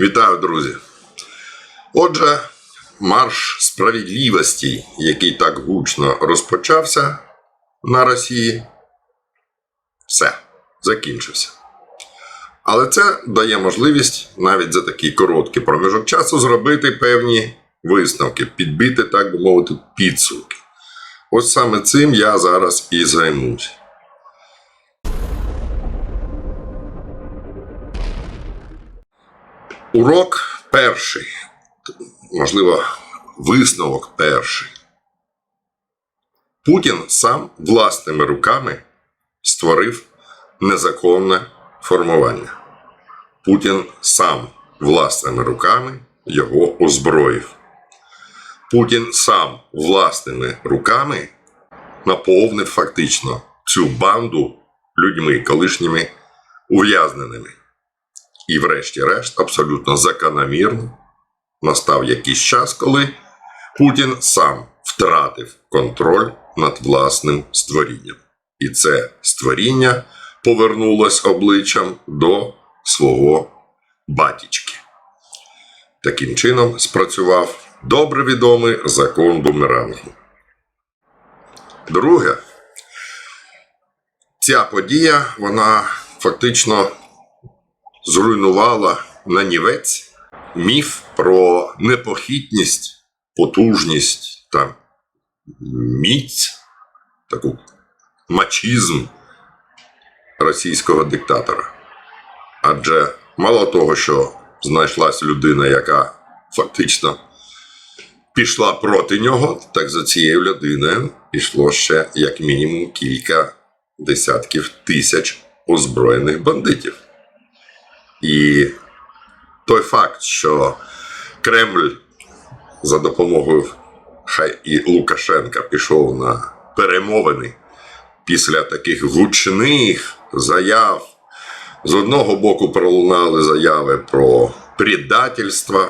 Вітаю, друзі! Отже, марш справедливості, який так гучно розпочався на Росії, все, закінчився. Але це дає можливість навіть за такий короткий проміжок часу зробити певні висновки, підбити, так би мовити, підсумки. Ось саме цим я зараз і займусь. Урок перший, можливо, висновок перший. Путін сам власними руками створив незаконне формування. Путін сам власними руками його озброїв. Путін сам власними руками наповнив фактично цю банду людьми, колишніми ув'язненими. І, врешті-решт, абсолютно закономірно настав якийсь час, коли Путін сам втратив контроль над власним створінням. І це створіння повернулось обличчям до свого батічки. Таким чином спрацював добре відомий закон бумерангу. Друге, ця подія, вона фактично зруйнувала нанівець міф про непохитність, потужність та міць, таку мачізм російського диктатора. Адже мало того, що знайшлась людина, яка фактично пішла проти нього, так за цією людиною пішло ще як мінімум кілька десятків тисяч озброєних бандитів. І той факт, що Кремль за допомогою хай і Лукашенка пішов на перемовини після таких гучних заяв. З одного боку пролунали заяви про предательство,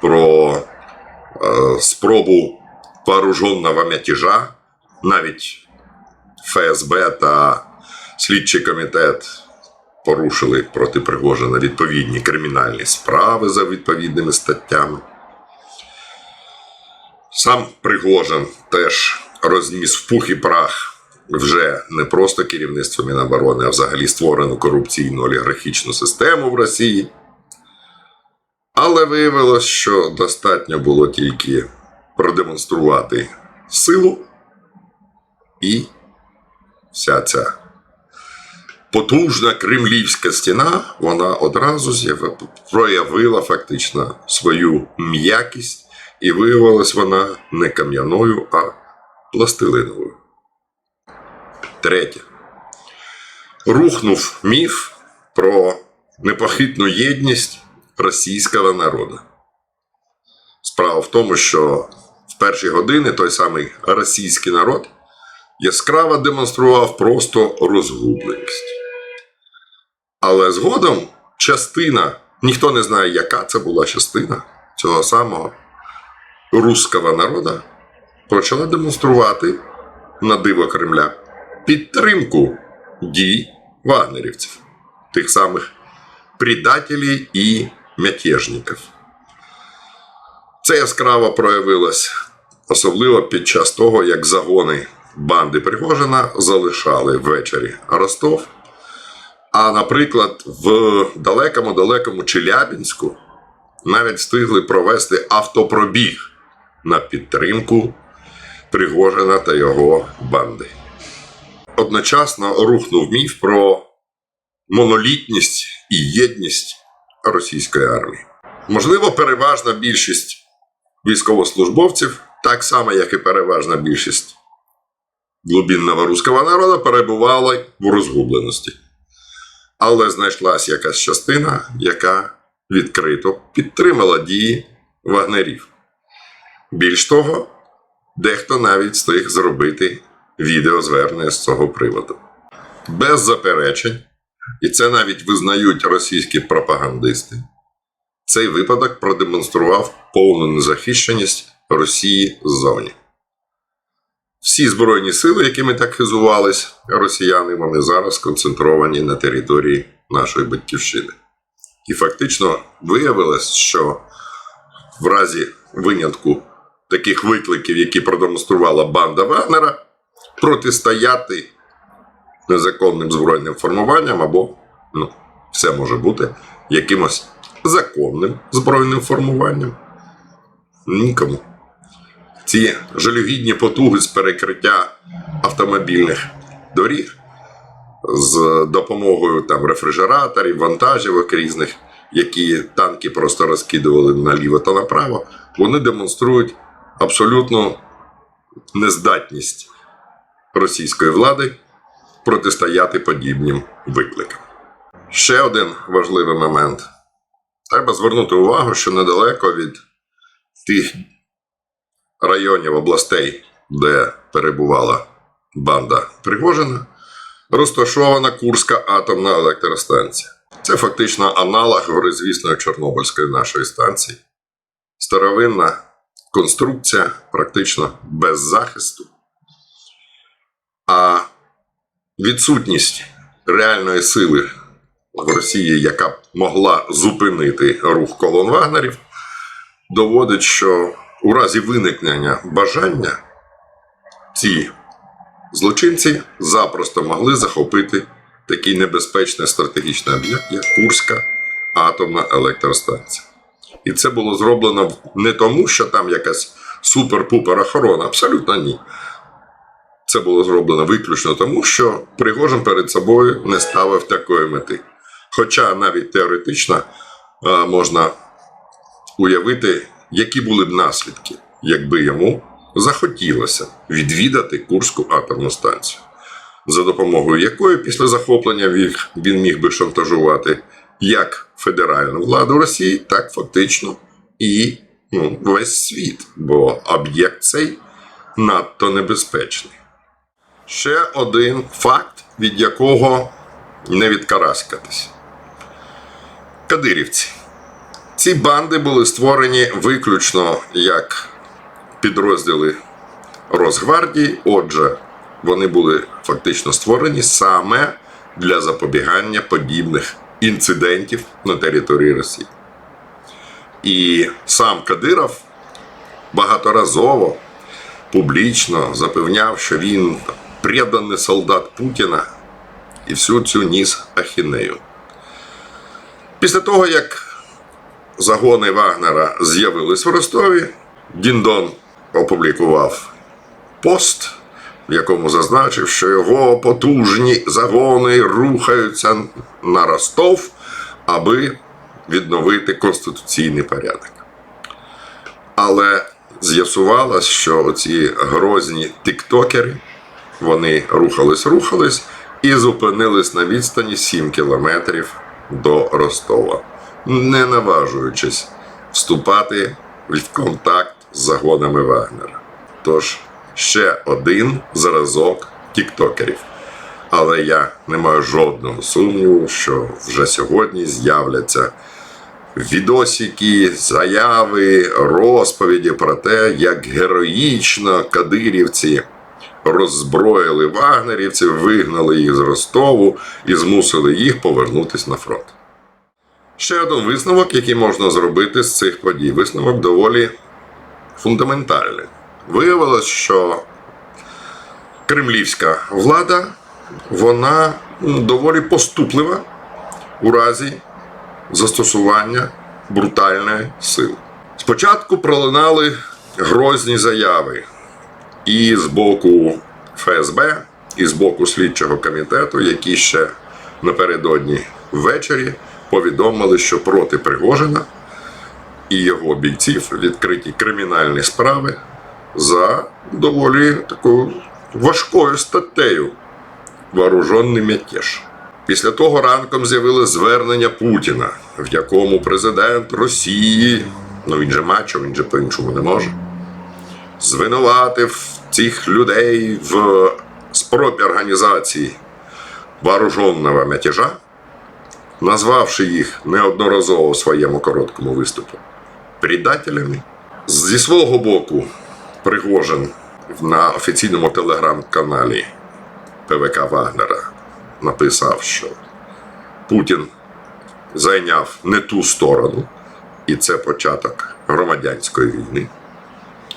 про е, спробу вооруженого мятежа, навіть ФСБ та слідчий комітет порушили проти Пригожина відповідні кримінальні справи за відповідними статтями. Сам Пригожин теж розніс в пух і прах вже не просто керівництво Міноборони, а взагалі створену корупційну олігархічну систему в Росії. Але виявилось, що достатньо було тільки продемонструвати силу, і вся ця потужна кремлівська стіна, вона одразу проявила фактично свою м'якість, і виявилась вона не кам'яною, а пластилиновою. Третє. Рухнув міф про непохитну єдність російського народу. Справа в тому, що в перші години той самий російський народ яскраво демонстрував просто розгубленість. Але згодом частина, ніхто не знає, яка це була частина цього самого руського народу, почала демонструвати на диво Кремля підтримку дій вагнерівців, тих самих предателів і мятежників. Це яскраво проявилось особливо під час того, як загони банди Пригожина залишали ввечері Ростов. А, наприклад, в далекому-далекому Челябінську навіть встигли провести автопробіг на підтримку Пригожина та його банди. Одночасно рухнув міф про монолітність і єдність російської армії. Можливо, переважна більшість військовослужбовців, так само, як і переважна більшість глубинного руського народу, перебувала в розгубленості. Але знайшлась якась частина, яка відкрито підтримала дії вагнерів. Більш того, дехто навіть встиг зробити відеозвернення з цього приводу. Без заперечень, і це навіть визнають російські пропагандисти. Цей випадок продемонстрував повну незахищеність Росії ззовні. Всі збройні сили, якими так хизувались росіяни, вони зараз сконцентровані на території нашої батьківщини. І фактично виявилось, що в разі винятку таких викликів, які продемонструвала банда Вагнера, протистояти незаконним збройним формуванням або ну, все може бути якимось законним збройним формуванням. Нікому. Ці жалюгідні потуги з перекриття автомобільних доріг з допомогою там рефрижераторів, вантажівок різних, які танки просто розкидували наліво та направо, вони демонструють абсолютну нездатність російської влади протистояти подібним викликам. Ще один важливий момент. Треба звернути увагу, що недалеко від тих районів областей, де перебувала банда Пригожина, розташована Курська атомна електростанція. Це фактично аналог горизвісної Чорнобильської нашої станції. Старовинна конструкція, практично без захисту. А відсутність реальної сили в Росії, яка б могла зупинити рух колон вагнерів, доводить, що у разі виникнення бажання ці злочинці запросто могли захопити такий небезпечний стратегічний об'єкт, як Курська атомна електростанція. І це було зроблено не тому, що там якась супер-пупер охорона, абсолютно ні. Це було зроблено виключно тому, що Пригожин перед собою не ставив такої мети. Хоча навіть теоретично е, можна уявити, які були б наслідки, якби йому захотілося відвідати Курську атомну станцію, за допомогою якої після захоплення він- міг би шантажувати як федеральну владу Росії, так фактично і ну, весь світ, бо об'єкт цей надто небезпечний. Ще один факт, від якого не відкараскатись. Кадирівці. Ці банди були створені виключно як підрозділи Росгвардії. Отже, вони були фактично створені саме для запобігання подібних інцидентів на території Росії. І сам Кадиров багаторазово публічно запевняв, що він преданий солдат Путіна і всю цю ніс ахінею. Після того, як загони Вагнера з'явились в Ростові, Діндон опублікував пост, в якому зазначив, що його потужні загони рухаються на Ростов, аби відновити конституційний порядок. Але з'ясувалось, що ці грозні тіктокери вони рухались, рухались і зупинились на відстані 7 кілометрів до Ростова, не наважуючись вступати в контакт з загонами Вагнера. Тож ще один зразок тіктокерів. Але я не маю жодного сумніву, що вже сьогодні з'являться відосики, заяви, розповіді про те, як героїчно кадирівці роззброїли вагнерівців, вигнали їх з Ростову і змусили їх повернутися на фронт. Ще один висновок, який можна зробити з цих подій. Висновок доволі фундаментальний. Виявилось, що кремлівська влада вона ну, доволі поступлива у разі застосування брутальної сили. Спочатку пролунали грозні заяви і з боку ФСБ, і з боку слідчого комітету, які ще напередодні ввечері повідомили, що проти Пригожина і його бійців відкриті кримінальні справи за доволі такою важкою статтею вооружений мятеж. Після того ранком з'явилось звернення Путіна, в якому президент Росії, ну він же мачо, він же по-іншому не може, звинуватив цих людей в спробі організації вооруженого мятежа, назвавши їх неодноразово в своєму короткому виступі предателями. Зі свого боку, Пригожин на офіційному телеграм-каналі ПВК Вагнера написав, що Путін зайняв не ту сторону, і це початок громадянської війни.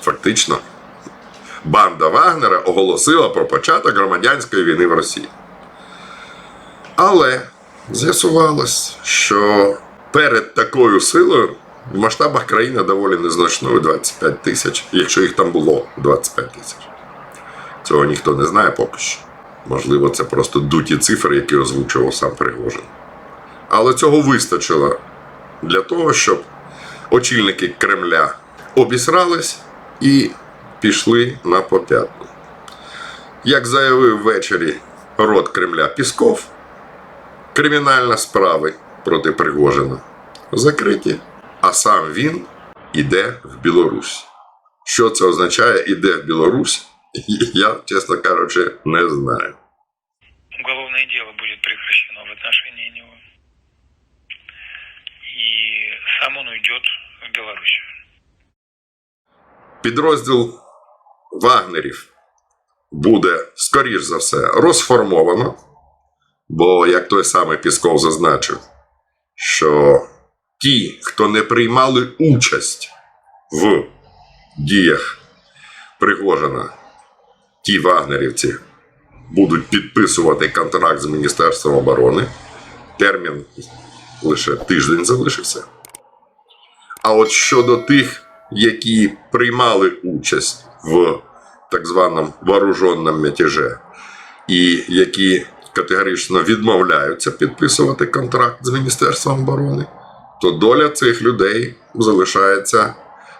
Фактично, банда Вагнера оголосила про початок громадянської війни в Росії. Але з'ясувалось, що перед такою силою в масштабах країни доволі незначною 25 тисяч, якщо їх там було 25 тисяч. Цього ніхто не знає поки що. Можливо, це просто дуті цифри, які озвучував сам Пригожин. Але цього вистачило для того, щоб очільники Кремля обісрались і пішли на попятну. Як заявив ввечері рот Кремля Пісков, кримінальні справи проти Пригожина закриті, а сам він іде в Білорусь. Що це означає іде в Білорусь? Я, чесно кажучи, не знаю. уголовное дело будет прекращено в отношении него. И сам он уйдет в Белоруссию. Підрозділ Вагнерів буде, скоріш за все, розформовано, бо, як той самий Пісков зазначив, що ті, хто не приймали участь в діях Пригожина, ті вагнерівці будуть підписувати контракт з Міністерством оборони. Термін лише тиждень залишився. А от щодо тих, які приймали участь в так званому вооруженому мятеже, і які категорично відмовляються підписувати контракт з Міністерством оборони, то доля цих людей залишається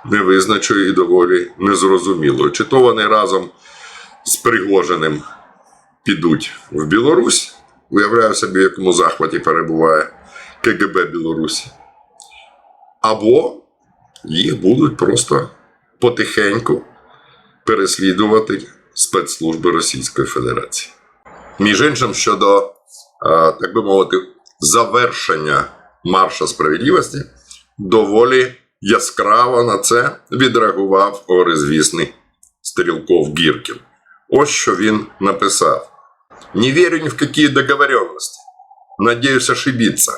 невизначою і доволі незрозумілою. Чи то вони разом з Пригожиним підуть в Білорусь, уявляю собі, в якому захваті перебуває КГБ Білорусі, або їх будуть просто потихеньку переслідувати спецслужби Російської Федерації. Між іншим, щодо, е, так би мовити, завершення марша справедливості, доволі яскраво на це відреагував горизвісний Стрілков Гіркін. Ось що він написав: Не вірю ні в які договоренности. Надеюсь ошибиться.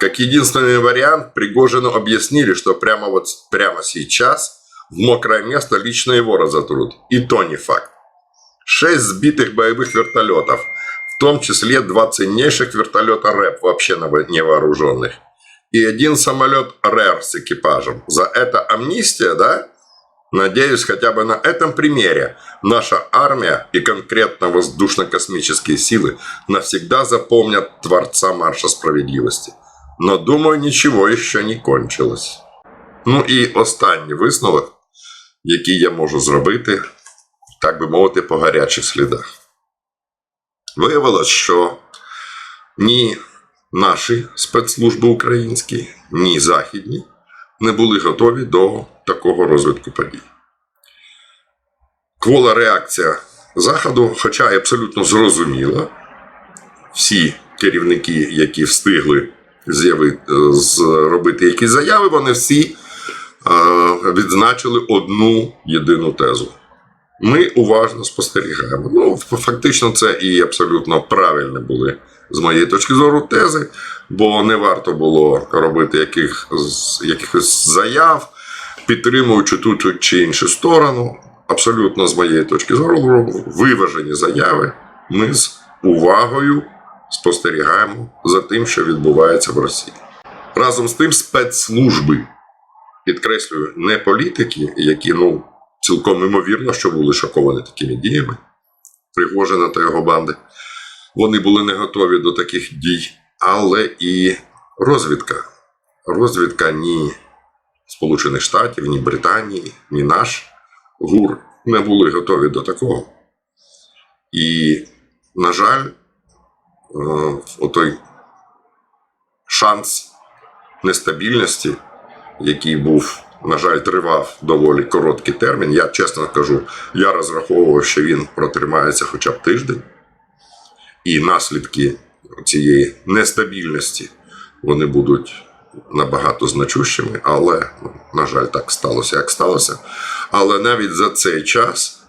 Как единственный вариант, Пригожину объяснили, что прямо вот прямо сейчас в мокрое место лично его разотрут. И то не факт. Шесть сбитых боевых вертолетов, в том числе два ценнейших вертолета РЭП, вообще наво- невооруженных. И один самолет РЭР с экипажем. За это амнистия, да? Надеюсь, хотя бы на этом примере наша армия и конкретно воздушно-космические силы навсегда запомнят Творца Марша Справедливости. Но думаю, нічого ще не кончилось. Ну і останній висновок, який я можу зробити, так би мовити, по гарячих слідах. Виявилось, що ні наші спецслужби українські, ні західні не були готові до такого розвитку подій. Квола реакція Заходу, хоча й абсолютно зрозуміла, всі керівники, які встигли зробити якісь заяви, вони всі е, відзначили одну єдину тезу. Ми уважно спостерігаємо. Ну, фактично, це і абсолютно правильні були з моєї точки зору тези, бо не варто було робити яких, якихось заяв, підтримуючи ту чи іншу сторону. Абсолютно з моєї точки зору, виважені заяви. Ми з увагою спостерігаємо за тим, що відбувається в Росії. Разом з тим, спецслужби, підкреслюю, не політики, які ну, цілком імовірно, що були шоковані такими діями Пригожина та його банди. Вони були не готові до таких дій, але і розвідка. Розвідка ні Сполучених Штатів, ні Британії, ні наш ГУР не були готові до такого. І, на жаль, е, отой шанс нестабільності, який був, на жаль, тривав доволі короткий термін. Я чесно кажу, я розраховував, що він протримається хоча б тиждень, і наслідки цієї нестабільності вони будуть набагато значущими, але, ну, на жаль, так сталося, як сталося. Але навіть за цей час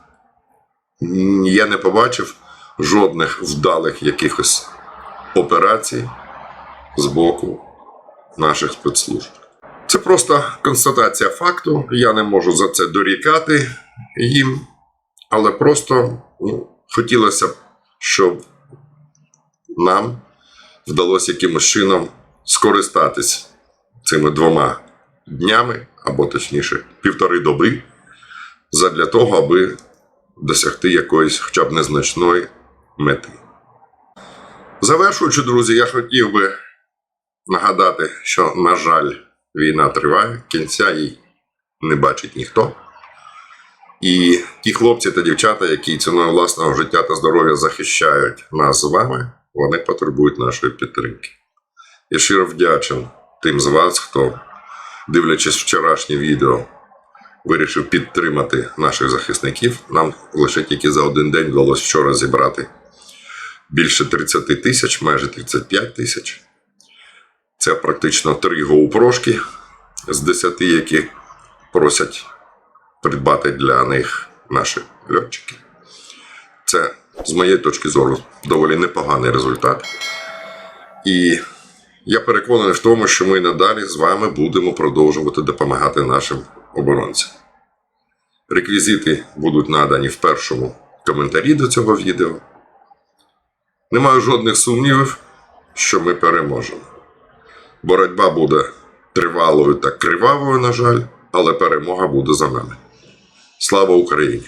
я не побачив жодних вдалих якихось операцій з боку наших спецслужб. Це просто констатація факту. Я не можу за це дорікати їм, але просто ну, хотілося б, щоб нам вдалося якимось чином скористатись цими двома днями, або точніше, півтори доби, задля того, аби досягти якоїсь хоча б незначної мети. Завершуючи, друзі, я хотів би нагадати, що, на жаль, війна триває, кінця їй не бачить ніхто. І ті хлопці та дівчата, які ціною власного життя та здоров'я захищають нас з вами, вони потребують нашої підтримки. Я щиро вдячен тим з вас, хто, дивлячись вчорашнє відео, вирішив підтримати наших захисників. Нам лише тільки за один день вдалося вчора зібрати більше 30 тисяч, майже 35 тисяч. Це практично три гоупрошки з 10, які просять придбати для них наші льотчики. Це, з моєї точки зору, доволі непоганий результат. І я переконаний в тому, що ми надалі з вами будемо продовжувати допомагати нашим оборонцям. Реквізити будуть надані в першому коментарі до цього відео. Не маю жодних сумнівів, що ми переможемо. Боротьба буде тривалою та кривавою, на жаль, але перемога буде за нами. Слава Україні!